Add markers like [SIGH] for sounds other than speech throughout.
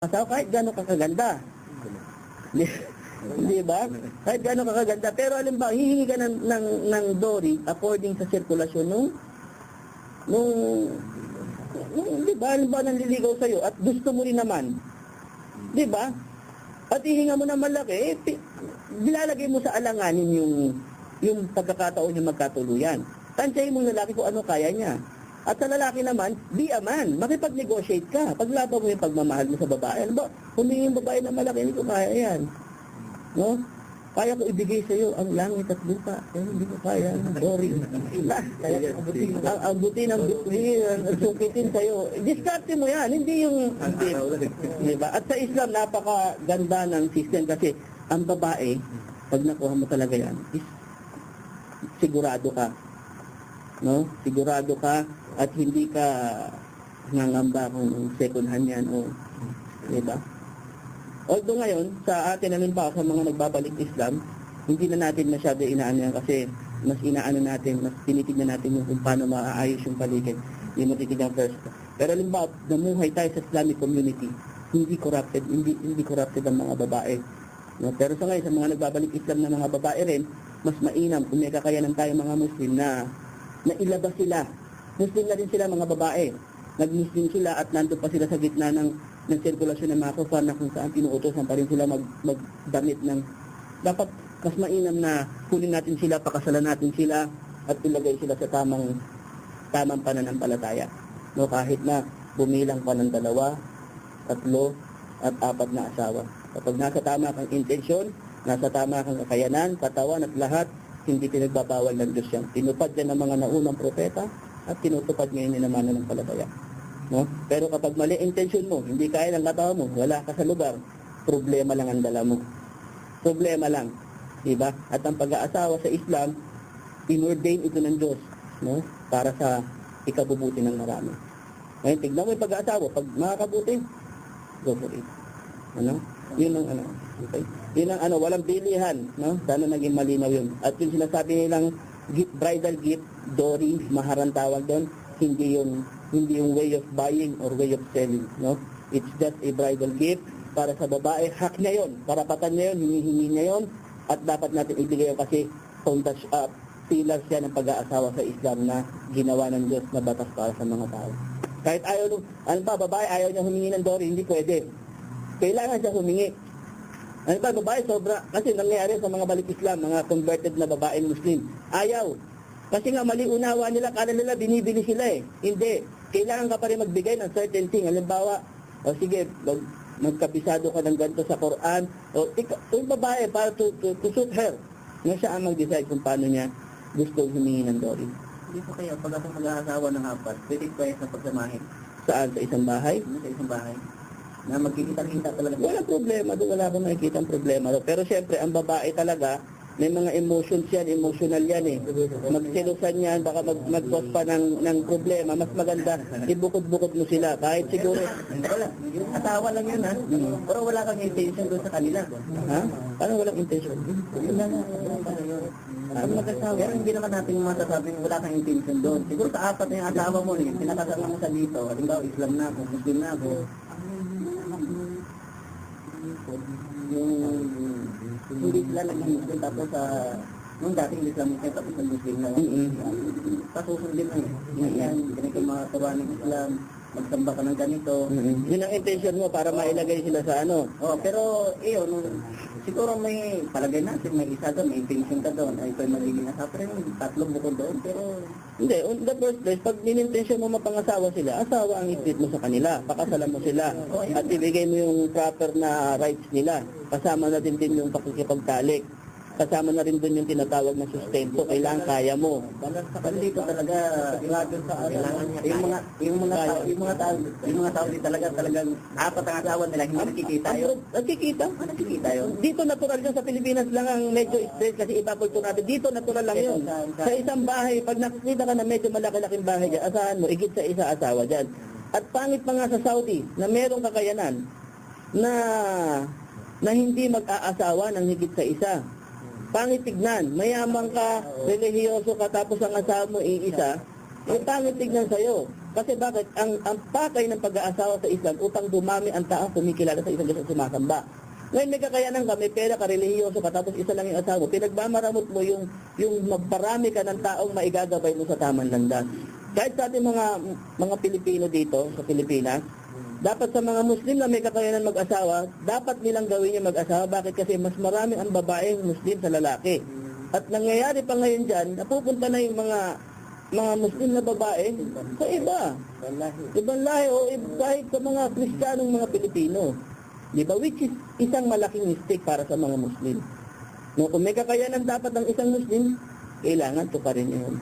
asawa kahit gano'n ka kaganda. Di, ba? Kahit gano'n ka kaganda. Pero alam ba, hihingi ka ng, ng, ng Dory according sa sirkulasyon nung nung nung, di ba, alam ba, nanliligaw sa'yo at gusto mo rin naman. Di ba? At hihinga mo ng malaki, eh, nilalagay mo sa alanganin yung yung pagkakataon yung magkatuluyan. Tansyahin mo lalaki kung ano kaya niya. At sa lalaki naman, be a man. Makipag-negotiate ka. Paglaban mo yung pagmamahal mo sa babae. Ano ba? Humingi yung babae ng malaki, hindi ko kaya yan. No? Kaya ko ibigay sa iyo ang langit at lupa. Pero hindi ko kaya. Sorry. Kaya ang, ang buti ng bituin, ang sukitin sa. Discarte mo yan. Hindi yung... Diba? At sa Islam, napakaganda ng system kasi ang babae, pag nakuha mo talaga yan, is sigurado ka. No? Sigurado ka at hindi ka nangamba kung second hand yan o di ba? Although ngayon, sa atin namin pa sa mga nagbabalik Islam, hindi na natin masyado inaano yan kasi mas inaano natin, mas tinitignan natin yung kung paano maaayos yung paligid. Hindi mo titignan first. Pero halimbawa, namuhay tayo sa Islamic community, hindi corrupted, hindi hindi corrupted ang mga babae. No? Pero sa ngayon, sa mga nagbabalik Islam na mga babae rin, mas mainam kung may kakayanan tayo mga Muslim na na ilabas sila. Muslim na rin sila mga babae. Nag-Muslim sila at nandun pa sila sa gitna ng, ng sirkulasyon ng mga kufar na kung saan tinuutosan pa rin sila mag, magdamit ng dapat mas mainam na kunin natin sila, pakasalan natin sila at ilagay sila sa tamang tamang pananampalataya. No, kahit na bumilang pa ng dalawa, tatlo, at apat na asawa. Kapag nasa tama kang intensyon, nasa tama kang kakayanan, katawan at lahat, hindi pinagbabawal ng Diyos yan. Tinupad yan ng mga naunang propeta at tinutupad ngayon ni naman ng palataya. No? Pero kapag mali intensyon mo, hindi kaya ng katawan mo, wala ka sa lugar, problema lang ang dala mo. Problema lang. Diba? At ang pag-aasawa sa Islam, inordain ito ng Diyos no? para sa ikabubuti ng marami. Ngayon, tignan mo yung pag-aasawa. Pag makakabuti, go for it. Ano? Yun ang ano. Okay? Yun ang ano, walang bilihan. No? Sana naging malinaw yun. At yung sinasabi nilang gift, bridal gift, Dory, maharang tawag doon, hindi yung hindi yung way of buying or way of selling. No? It's just a bridal gift para sa babae. Hak niya yun. Karapatan niya yun. Hinihingi niya yun. At dapat natin ibigay yun kasi foundation, uh, pillars yan ng pag-aasawa sa Islam na ginawa ng Diyos na batas para sa mga tao. Kahit ayaw ano ba, babae ayaw niya humingi ng Dory, hindi pwede. Kailangan siya humingi. Ano ba, babae sobra, kasi nangyayari sa mga balik Islam, mga converted na babae Muslim, ayaw. Kasi nga mali unawa nila, kala nila binibili sila eh. Hindi. Kailangan ka pa rin magbigay ng certain thing. Halimbawa, o sige, mag, magkabisado ka ng ganito sa Quran, o ikaw, yung babae, para to, to, to suit her, nga siya ang mag-decide kung paano niya gusto humingi ng Dory. Hindi po kaya pag ako mag-aasawa ng apat, pwede ko kaya sa pagsamahin Saan? Sa isang bahay? sa isang bahay na magkikita-kita talaga. Wala problema doon, wala akong nakikita problema doon. Pero siyempre, ang babae talaga, may mga emotions yan, emotional yan eh. Magsilusan yan, baka mag, mag-cause pa ng, ng problema. Mas maganda, ibukod-bukod mo sila. Kahit siguro, Wala, yung asawa lang yun ha. Pero wala kang intention doon sa kanila. ha? Paano walang intention? Yun na. Pag mag-asawa, pero hindi naman natin masasabing wala kang intention doon. Siguro sa apat na yung asawa mo, eh, pinakasama mo sa dito. Halimbawa, Islam na ako, Muslim na ako. Yung hindi sila nag-Muslim tapos sa nung dating Islam Muslim tapos sa Muslim na Mm-mm. pasusundin lang eh. Yan, ganito mga tawa ng Islam, magsamba ka ng ganito. Mm-mm. Yun ang intention mo para mailagay sila sa ano. Oh, pero iyo nung siguro may palagay natin may isa doon, may intention ka doon, ay ito'y magiging asawa. Pero yung tatlo bukod doon, pero Hindi, in the first place, pag ninintensyon mo mapangasawa sila, asawa ang i-treat mo sa kanila. Pakasalan mo sila. At ibigay mo yung proper na rights nila. Kasama na din din yung pakikipagtalik. Kasama na rin dun yung tinatawag na sustento. Kailangan kaya mo. Dito talaga, sa kailangan niya. Yung mga, yung mga tao, yung mga tao, yung mga tao dito talaga, talagang apat ang asawa nila, hindi nakikita yun. Ang Nagkikita? Ah, nakikita yun. Dito natural yun sa Pilipinas lang ang medyo stress kasi iba natin. Dito natural lang yun. Sa isang bahay, pag nakikita ka na medyo malaki-laking bahay dyan, asahan mo, igit sa isa asawa dyan. At pangit pa nga sa Saudi na merong kakayanan na na hindi mag-aasawa ng higit sa isa. Pangit tignan, mayaman ka, relihiyoso ka, tapos ang asawa mo iisa, Eh, pangit tignan sa'yo. Kasi bakit? Ang, ang pakay ng pag-aasawa sa Islam upang dumami ang taong kumikilala sa isang Diyos at sumasamba. Ngayon may kakayanan ka, may pera ka, relihiyoso ka, tapos isa lang yung asawa. Pinagmamaramot mo yung, yung magparami ka ng taong maigagabay mo sa tamang landas. Kahit sa ating mga mga Pilipino dito, sa Pilipinas, dapat sa mga Muslim na may kakayanan mag-asawa, dapat nilang gawin yung mag-asawa. Bakit? Kasi mas marami ang babaeng Muslim sa lalaki. At nangyayari pa ngayon dyan, napupunta na yung mga mga Muslim na babae sa iba. Ibang lahi o kahit sa mga Kristiyanong mga Pilipino. Di ba? Which is isang malaking mistake para sa mga Muslim. No, kung may kakayanan dapat ng isang Muslim, kailangan to pa rin yun.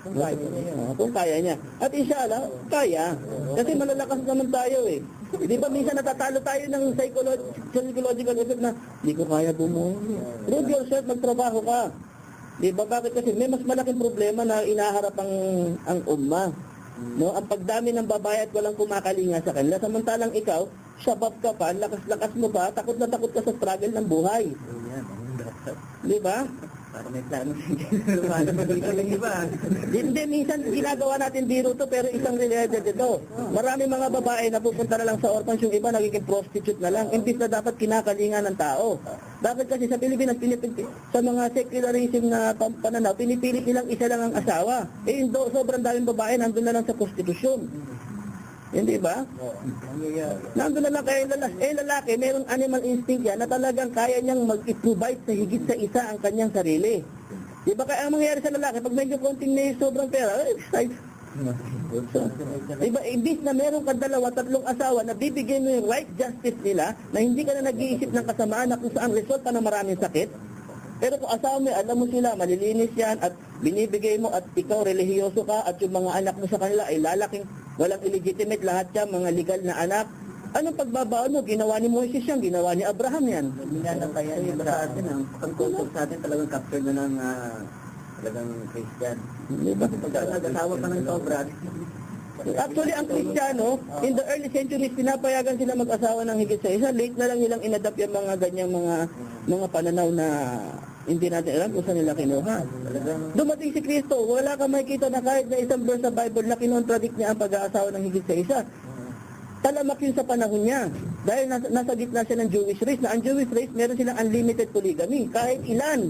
Kung kaya niya. Oo, kung kaya niya. At inshallah, kaya. Kasi malalakas naman tayo eh. Di ba minsan natatalo tayo ng psycholo- psychological effect na hindi ko kaya bumuhay. Prove yourself, magtrabaho ka. Di ba bakit kasi may mas malaking problema na inaharap ang ang umma. No, ang pagdami ng babae at walang kumakalinga sa kanila. Samantalang ikaw, shabab ka pa, lakas-lakas mo pa, takot na takot ka sa struggle ng buhay. Di ba? Para may plano ng [LAUGHS] iba. Hindi, minsan ginagawa natin biro to pero isang related ito. Marami mga babae na pupunta na lang sa orphans yung iba nagiging prostitute na lang. Imbis na dapat kinakalinga ng tao. Dapat kasi sa Pilipinas, pinipili, sa mga secularism na pananaw, pinipilit nilang isa lang ang asawa. Eh, do, sobrang daming babae nandun na lang sa prostitusyon. Hindi ba? Nandun na lang kaya lalaki. Eh, lalaki, merong animal instinct yan na talagang kaya niyang mag-provide sa higit sa isa ang kanyang sarili. Di ba kaya ang mangyayari sa lalaki, pag medyo konting may sobrang pera, eh, ay, Diba, imbis na meron ka dalawa, tatlong asawa na bibigyan mo yung right justice nila, na hindi ka na nag-iisip ng kasamaan na kung saan resulta ng maraming sakit. Pero kung asawa mo, alam mo sila, malilinis yan, at binibigay mo, at ikaw relihiyoso ka, at yung mga anak mo sa kanila ay lalaking, walang illegitimate, lahat yan, mga legal na anak. Anong pagbabaon mo? Ginawa ni Moses yan, ginawa ni Abraham yan. Minanang kaya niya sa atin, ang pagtutok sa atin talagang capture na ng ah, talagang Christian. Di ba? Pag nag-asawa ka ng sobra, Actually, ang Kristiyano, in the early centuries, pinapayagan sila mag-asawa ng higit sa isa. Late na lang nilang inadapt yung mga ganyang mga mga pananaw na hindi natin alam kung saan nila kinuha. Dumating si Kristo, wala ka makikita na kahit na isang verse sa Bible na kinontradict niya ang pag-aasawa ng higit sa isa. Talamak yun sa panahon niya. Dahil nasa, nasa gitna siya ng Jewish race, na ang Jewish race, meron silang unlimited polygamy. Kahit ilan.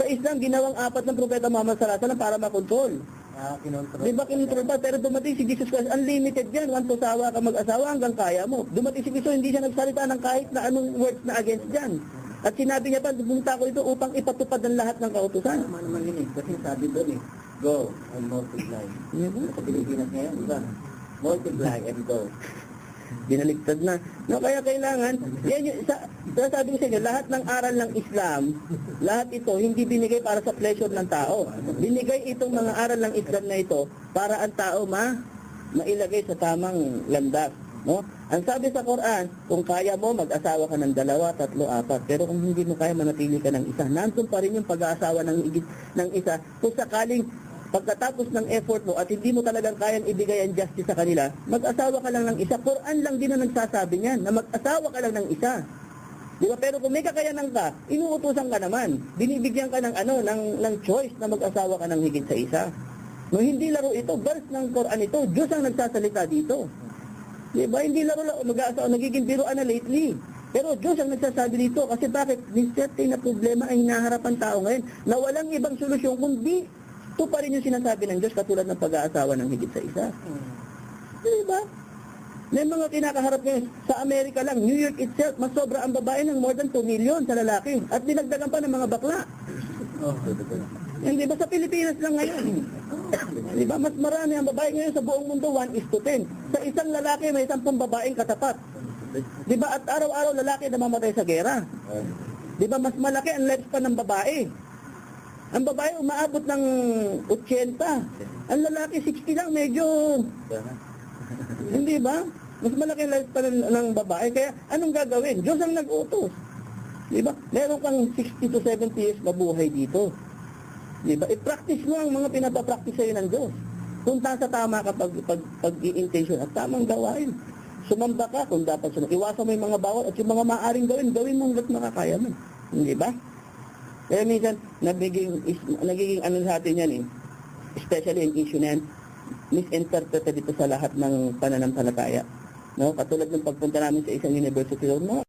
Sa Islam, ginawang apat ng propeta Muhammad Sallallahu para makontrol. ah, kinontrol. Di ba kinontrol pa? Pero dumating si Jesus Christ, unlimited yan. One to sawa ka mag-asawa hanggang kaya mo. Dumating si Cristo, hindi siya nagsalita ng kahit na anong words na against dyan. At sinabi niya pa, pumunta ko ito upang ipatupad ang lahat ng kautusan. Tama naman yun eh. Kasi sabi doon eh, go and multiply. Ba? Sa Pilipinas ngayon, di ba? Multiply and go. [LAUGHS] Binaligtad na. No, kaya kailangan, yan yung, sa, sa sabi ko sa inyo, lahat ng aral ng Islam, lahat ito, hindi binigay para sa pleasure ng tao. Binigay itong mga aral ng Islam na ito para ang tao ma, mailagay sa tamang landas. No? Ang sabi sa Quran, kung kaya mo, mag-asawa ka ng dalawa, tatlo, apat. Pero kung hindi mo kaya, manatili ka ng isa. Nandun pa rin yung pag-aasawa ng, ng isa. Kung sakaling pagkatapos ng effort mo at hindi mo talagang kayang ibigay ang justice sa kanila, mag-asawa ka lang ng isa. Quran lang din ang nagsasabi niyan, na mag-asawa ka lang ng isa. Di ba? Pero kung may kakayanan ka, inuutusan ka naman. Binibigyan ka ng ano, ng, ng choice na mag-asawa ka ng higit sa isa. No, hindi laro ito. Verse ng Quran ito. Diyos ang nagsasalita dito. Di ba? Hindi laro lang mag-asawa. Nagiging biruan na lately. Pero Diyos ang nagsasabi dito kasi bakit? Certain na problema ang hinaharap ang tao ngayon na walang ibang solusyon kundi ito pa rin yung sinasabi ng Diyos katulad ng pag-aasawa ng higit sa isa. Di ba? May mga kinakaharap ngayon. Sa Amerika lang, New York itself, mas sobra ang babae ng more than 2 million sa lalaki. At dinagdagan pa ng mga bakla. [LAUGHS] Oh, Hindi ba sa Pilipinas lang ngayon? Di ba? Mas marami ang babae ngayon sa buong mundo, 1 is to 10. Sa isang lalaki, may 10 babaeng katapat. Di ba? At araw-araw lalaki namamatay sa gera. Di ba? Mas malaki ang lifespan ng babae. Ang babae umaabot ng 80. Ang lalaki 60 lang, medyo hindi ba? Mas malaki ang lifespan ng, ng babae. Kaya anong gagawin? Diyos ang nag-utos. Di ba? Meron kang 60 to 70 years mabuhay dito. Di ba? I-practice mo ang mga pinapapractice sa'yo ng Diyos. Punta sa tama ka pag, pag, i-intention at tamang gawain. Sumamba ka kung dapat sumamba. Iwasan mo yung mga bawal at yung mga maaring gawin, gawin mo hanggat makakaya mo. Hindi ba? Kaya minsan, nagiging, is, nagiging ano sa atin yan eh. especially yung issue na yan, misinterpreted ito sa lahat ng pananampalataya. No? Katulad ng pagpunta namin sa isang university, no?